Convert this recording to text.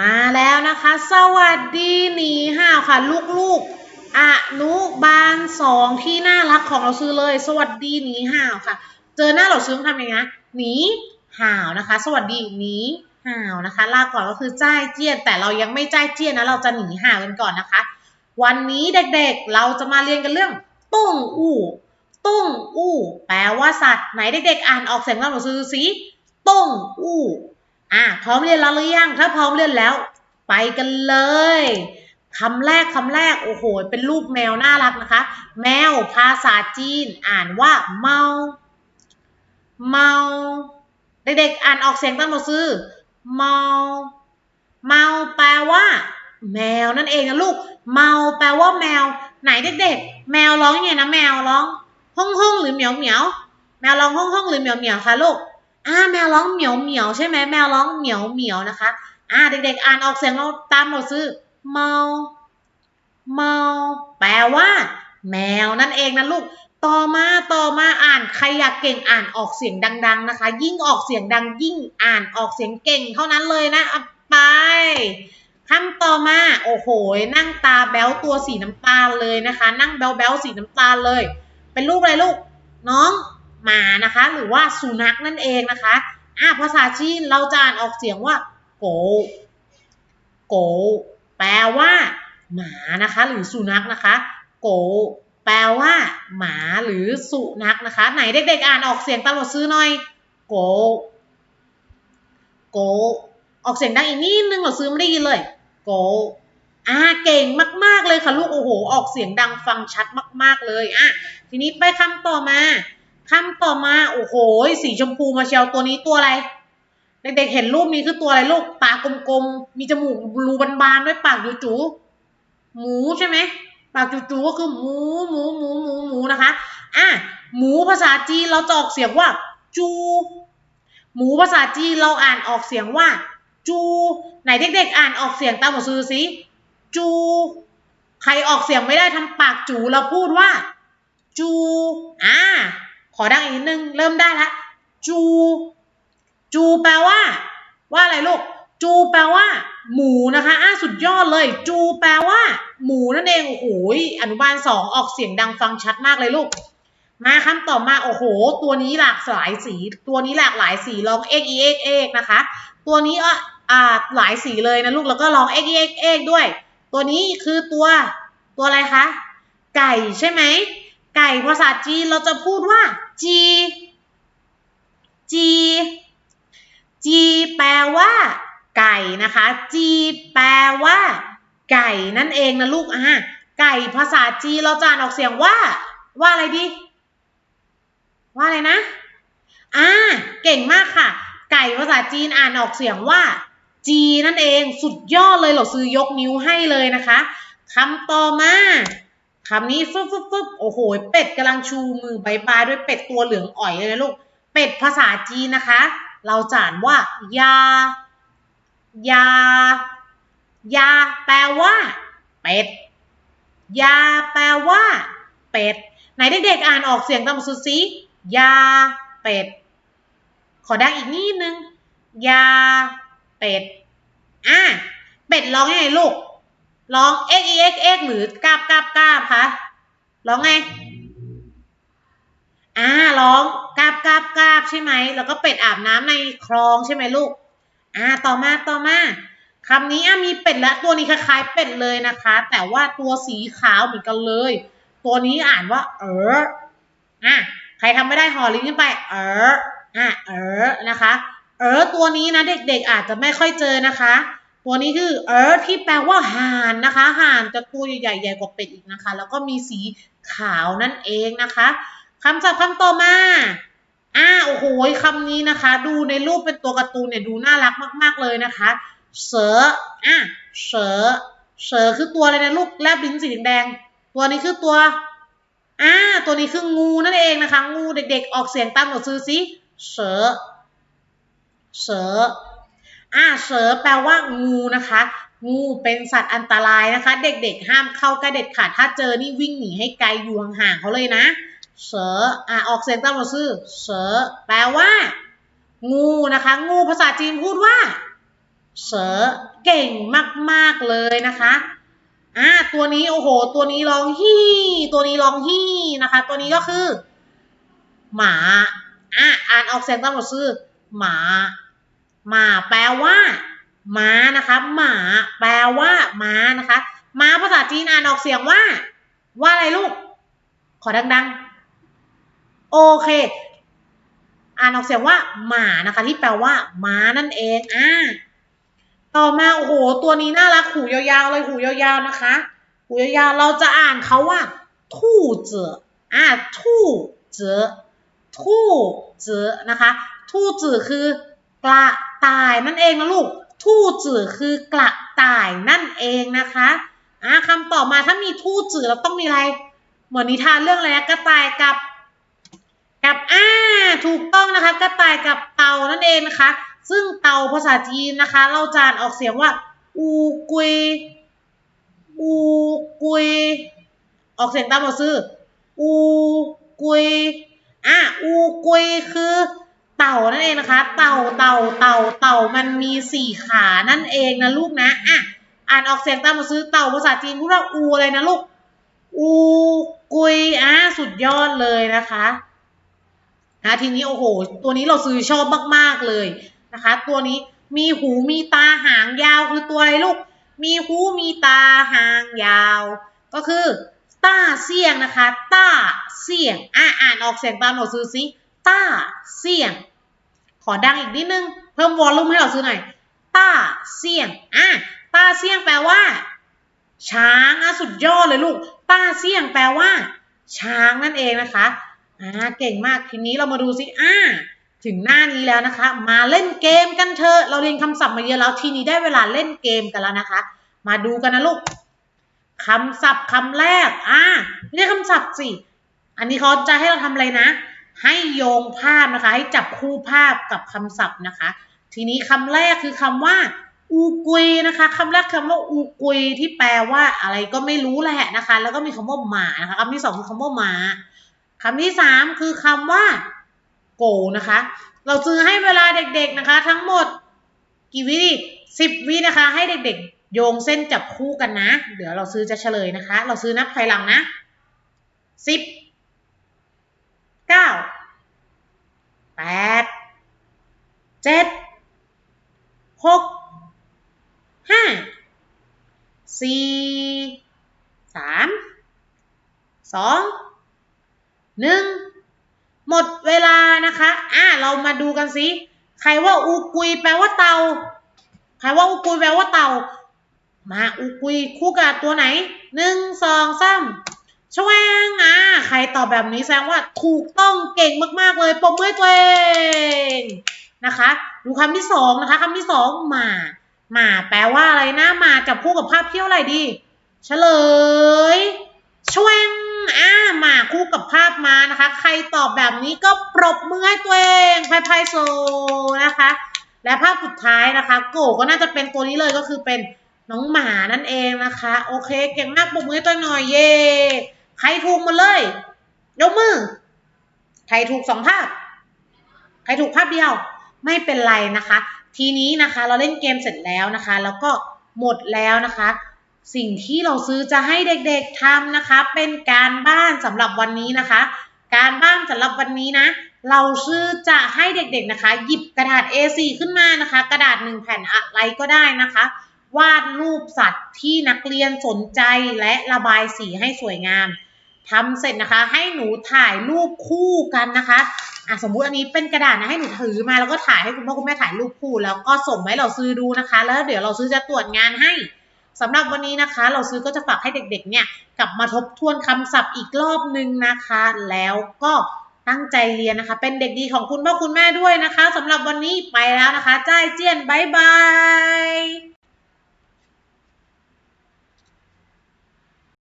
มาแล้วนะคะ สวัสดีหนีห่าวค่ะ ลูกๆอนุบาลสองที่น่ารักของเราซื้อเลย สวัสดีหนีห่าวค่ะ เจอหน้าเราซื้อทำยังไงนะหนีห่าวนะคะ สวัสดีหนีห่าวนะคะ ลาก่อนก็คือจ้ายเจี้ยน แต่เรายังไม่จ้ายเจี้ยนนะเราจะหนีห่าวกันก่อนนะคะ วันนี้เด็กๆเราจะมาเรียนกันเรื่อง ตุ้งอู้ตุ้งอู้ แปลว่าสัตว์ไหนเด็กๆอ่านออกเสียงกันหนูซื้อสิตุ้งอู้ อะพร้อมเรียนแล้วหรือยังถ้าพร้อมเรียนแล้ว ไปกันเลยคำแรกคำแรกโอ้โห เป็นรูปแมวน่ารักนะคะ แมวภาษาจีนอ่านว่าเมาเมาเด็กๆอ่านออกเสียงตามหนังสือเมาเมาแปลว่า แมวนั่นเองนะลูก เมาแปลว่าแมว ไหนเด็กๆแมวร้องยังไงนะแมวร้องห้องห้องหรือเหมียวเหมียวแมวร้องห้องห้องหรือเหมียวเหมียวคะลูก อ่าแมวร้องเหมียวเหมียวใช่ไหมแมวร้องเหมียวเหมียวนะคะอ่าเด็กๆ อ่านออกเสียงเราตามเราซื้อเมาเมาแปลว่า แมวนั่นเองนะลูก ต่อมาต่อมาอ่านใครอยากเก่งอ่านออกเสียงดัง ๆนะคะ ยิ่งออกเสียงดังยิ่งอ่านออกเสียงเก่งเท่านั้นเลยนะเอาไปคำต่อมา โอ้โห นั่งตาแบ้วตัวสีน้ำตาลเลยนะคะ นั่งแบ้วแบ้วสีน้ำตาลเลย เป็นรูปอะไรลูก น้อง หมานะคะ หรือว่าสุนัขนั่นเองนะคะอะภาษาจีนเราจะอ่านออกเสียงว่าโกโกแปลว่า หมานะคะ หรือสุนัขนะคะ โกแปลว่า หมาหรือสุนัขนะคะ ไหนเด็กๆอ่านออกเสียงตามบทซื้อหน่อย โกโกออกเสียงดังอีกนิดนึงเราซื้อไม่ได้ยินเลยโกอ่าเก่งมาก ๆเลยค่ะลูกโอ้โห ออกเสียงดังฟังชัดมาก ๆเลยอะทีนี้ไปคำต่อมา คำต่อมา โอ้โห สีชมพูมาเชียวตัวนี้ตัวอะไร เด็กๆเห็นรูปนี้คือตัวอะไรลูก ตากลมๆ มีจมูกรูบานๆ ด้วยปากจู๋ๆหมูใช่ไหม ปากจู๋ๆก็คือหมูหมูหมูหมูหมูนะคะ อะ หมูภาษาจีนเราจะออกเสียงว่า จู หมูภาษาจีนเราอ่านออกเสียงว่า จู ไหนเด็กๆ อ่านออกเสียงตามหมดซื้อสิจู ใครออกเสียงไม่ได้ทำปากจูเราพูดว่า จู อ่า ขอดังอีกนิดนึง เริ่มได้ละจู จูแปลว่า ว่าอะไรลูก จูแปลว่า หมูนะคะอ่าสุดยอดเลย จูแปลว่า หมูนั่นเอง โอ้โหอนุบาลสองออกเสียงดังฟังชัดมากเลยลูก มาคำต่อมา โอ้โห ตัวนี้หลากหลายสี ตัวนี้หลากหลายสี ลองเอ็กเอ็กเอ็กนะคะ ตัวนี้อะอ่าหลายสีเลยนะลูก แล้วก็ลองเอ็กเอ็กเอ็กด้วย ตัวนี้คือตัว ตัวอะไรคะ ไก่ใช่ไหม ไก่ภาษาจีนเราจะพูดว่า จี จี จีแปลว่า ไก่นะคะ จีแปลว่า ไก่นั่นเองนะลูกอะไก่ภาษาจีนเราจะอ่านออกเสียงว่า ว่าอะไรดี ว่าอะไรนะอ่าเก่งมากค่ะ ไก่ภาษาจีนอ่านออกเสียงว่า จีนั่นเองสุดยอดเลยเราซื้อยกนิ้วให้เลยนะคะคำต่อมา คำนี้ฟึบฟึบฟึบโอ้โห เป็ดกำลังชูมือใบายบายด้วยเป็ดตัวเหลืองอ่อยเลยนะลูก เป็ดภาษาจีนนะคะ เราจะอ่านว่ายา ยา ยา แปลว่า เป็ด ยา แปลว่า เป็ด ไหนเด็กๆอ่านออกเสียงตามสุดสิยา เป็ด ขอดังอีกนิดนึง ยา เป็ด อะ เป็ดร้องยังไงลูก ร้องเอ็กเอ็กเอ็กหรือกราบกราบกราบคะร้องไงอ่าร้องกราบกราบกราบใช่ไหมแล้วก็เป็ดอาบน้ำในคลองใช่ไหมลูกอ่าต่อมาต่อมาคำนี้อะมีเป็ดและตัวนี้คล้ายๆเป็ดเลยนะคะ แต่ว่าตัวสีขาวเหมือนกันเลย ตัวนี้อ่านว่า เอออะใครทำไม่ได้ห่อลิ้นขึ้นไป เอออะเออนะคะ เออตัวนี้นะเด็กๆอาจจะไม่ค่อยเจอนะคะ ตัวนี้คือเออที่แปลว่าห่านนะคะห่านจะตัวใหญ่ๆใหญ่กว่าเป็ดอีกนะคะ แล้วก็มีสีขาวนั่นเองนะคะคำศัพท์คำต่อมาอ่าโอ้โหคำนี้นะคะ ดูในรูปเป็นตัวการ์ตูนเนี่ยดูน่ารักมาก ๆ เลยนะคะ เสืออะเสือเสือคือตัวอะไรนะลูกแลบลิ้นสีแดง ตัวนี้คือตัวอ่าตัวนี้คืองูนั่นเองนะคะ งูเด็ก ๆ ออกเสียงตามหนังสือสิเสือเสือ อ่าเสือแปลว่างูนะคะ งูเป็นสัตว์อันตรายนะคะ เด็กๆ ห้ามเข้าใกล้เด็ดขาดถ้าเจอนี่วิ่งหนีให้ไกลอยู่ห่างๆเขาเลยนะเสืออ่าออกเสียงตามหนังสือเสือแปลว่า งูนะคะ งูภาษาจีนพูดว่าเสือเก่งมากๆเลยนะคะอ่าตัวนี้โอ้โห ตัวนี้ร้องฮี่ตัวนี้ร้องฮี่นะคะ ตัวนี้ก็คือ หมาอะอ่านออกเสียงตามบทชื่อหมา หมาแปลว่า ม้านะคะหมาแปลว่า ม้านะคะม้าภาษาจีนอ่านออกเสียงว่า ว่าอะไรลูก ขอดังๆ โอเค อ่านออกเสียงว่า หมานะคะ ที่แปลว่า ม้านั่นเองอ่าต่อมาโอ้โห ตัวนี้น่ารักหูยาวๆเลยหูยาวๆนะคะหูยาวๆเราจะอ่านเขาว่าทู่เจออ่าทู่เจอทู่เจอนะคะทู่จือคือ กระต่ายนั่นเองนะลูกทู่จือคือกระต่ายนั่นเองนะคะอ่าคำต่อมาถ้ามีทู่จือเราต้องมีอะไร เหมือนนิทานเรื่องอะไรนะกระต่ายกับ กับอ่าถูกต้องนะคะ กระต่ายกับเต่านั่นเองนะคะ ซึ่งเต่าภาษาจีนนะคะ เราจานออกเสียงว่า อูกุย อูกุย ออกเสียงตามบทซื่ออูกุยอะอูกุยคือ เต่านั่นเองนะคะ เต่าเต่าเต่าเต่ามันมีสี่ขานั่นเองนะลูกนะอะอ่านออกเสียงตามบทซื่อเต่าภาษาจีนพูดว่าอูอะไรนะลูก อูกุยอะสุดยอดเลยนะคะอะทีนี้โอ้โห ตัวนี้เราซื้อชอบมากๆเลยนะคะ ตัวนี้มีหูมีตาหางยาวคือตัวอะไรลูก มีหูมีตาหางยาว ก็คือต้าเสี่ยงนะคะ ต้าเสี่ยงอะอ่านออกเสียงตามเราซื้อซิ ต้าเสี่ยง ขอดังอีกนิดนึง เพิ่มวอลลุ่มให้เราซื้อหน่อย ต้าเสี่ยง อะ ต้าเสี่ยงแปลว่า ช้างอะสุดยอดเลยลูก ต้าเสี่ยงแปลว่า ช้างนั่นเองนะคะ อ่า เก่งมาก ทีนี้เรามาดูซิอ่า ถึงหน้านี้แล้วนะคะ มาเล่นเกมกันเถอะ เราเรียนคำศัพท์มาเยอะแล้ว ทีนี้ได้เวลาเล่นเกมกันแล้วนะคะ มาดูกันนะลูกคำศัพท์คำแรก อ่าเรียกคำศัพท์สิ อันนี้เขาจะให้เราทำอะไรนะ ให้โยงภาพนะคะ ให้จับคู่ภาพกับคำศัพท์นะคะ ทีนี้คำแรกคือคำว่าอูกุยนะคะคำแรกคำว่าอูกุยที่แปลว่าอะไรก็ไม่รู้แหละนะคะ แล้วก็มีคำว่าหมานะคะคำที่สองคือคำว่าหมาคำที่สามคือคำว่า โกนะคะ เราซื้อให้เวลาเด็กๆนะคะ ทั้งหมดกี่วิสิบวินะคะ ให้เด็กๆ โยงเส้นจับคู่กันนะ เดี๋ยวเราซื้อจะเฉลยนะคะ เราซื้อนับถอยหลังนะสิบ เก้าแปดเจ็ดหกห้าสี่สามสองหนึ่งหมดเวลานะคะ อะเรามาดูกันสิใครว่าอูกุยแปลว่าเตา ใครว่าอูกุยแปลว่าเตา มาอูกุยคู่กับตัวไหนหนึ่งสองสามชวง ใครตอบแบบนี้แสดงว่าถูกต้องเก่งมาก ๆ เลยปรบมือตัวเองนะคะ ดูคำที่สองนะคะคำที่สองหมาหมาแปลว่าอะไรนะหมาจับคู่กับภาพเที่ยวอะไรดีเฉลยช่วงอ่ามาคู่กับภาพมานะคะ ใครตอบแบบนี้ก็ปรบมือให้ตัวเองพายพายโซนะคะ และภาพสุดท้ายนะคะ โกก็น่าจะเป็นตัวนี้เลยก็คือเป็นน้องหมานั่นเองนะคะ โอเค เก่งมากปรบมือให้ตัวหน่อยเย่ ใครถูกหมาเลย ยกมือ ใครถูกสองภาพ ใครถูกภาพเดียว ไม่เป็นไรนะคะ ทีนี้นะคะเราเล่นเกมเสร็จแล้วนะคะ แล้วก็หมดแล้วนะคะ สิ่งที่เราซื้อจะให้เด็กๆทำนะคะ เป็นการบ้านสำหรับวันนี้นะคะ การบ้านสำหรับวันนี้นะ เราซื้อจะให้เด็กๆนะคะ หยิบกระดาษ A4 ขึ้นมานะคะ กระดาษหนึ่งแผ่นอะไรก็ได้นะคะวาดรูปสัตว์ที่นักเรียนสนใจและระบายสีให้สวยงาม ทำเสร็จนะคะ ให้หนูถ่ายรูปคู่กันนะคะอะสมมุติอันนี้เป็นกระดาษนะให้หนูถือมาแล้วก็ถ่ายให้คุณพ่อคุณแม่ถ่ายรูปคู่แล้วก็ส่งให้เราซื้อดูนะคะ แล้วเดี๋ยวเราซื้อจะตรวจงานให้สำหรับวันนี้นะคะ เราซื้อก็จะฝากให้เด็กๆ เนี่ยกลับมาทบทวนคำศัพท์อีกรอบนึงนะคะ แล้วก็ตั้งใจเรียนนะคะ เป็นเด็กดีของคุณพ่อคุณแม่ด้วยนะคะสำหรับวันนี้ไปแล้วนะคะ จ้ายเจียนบายบาย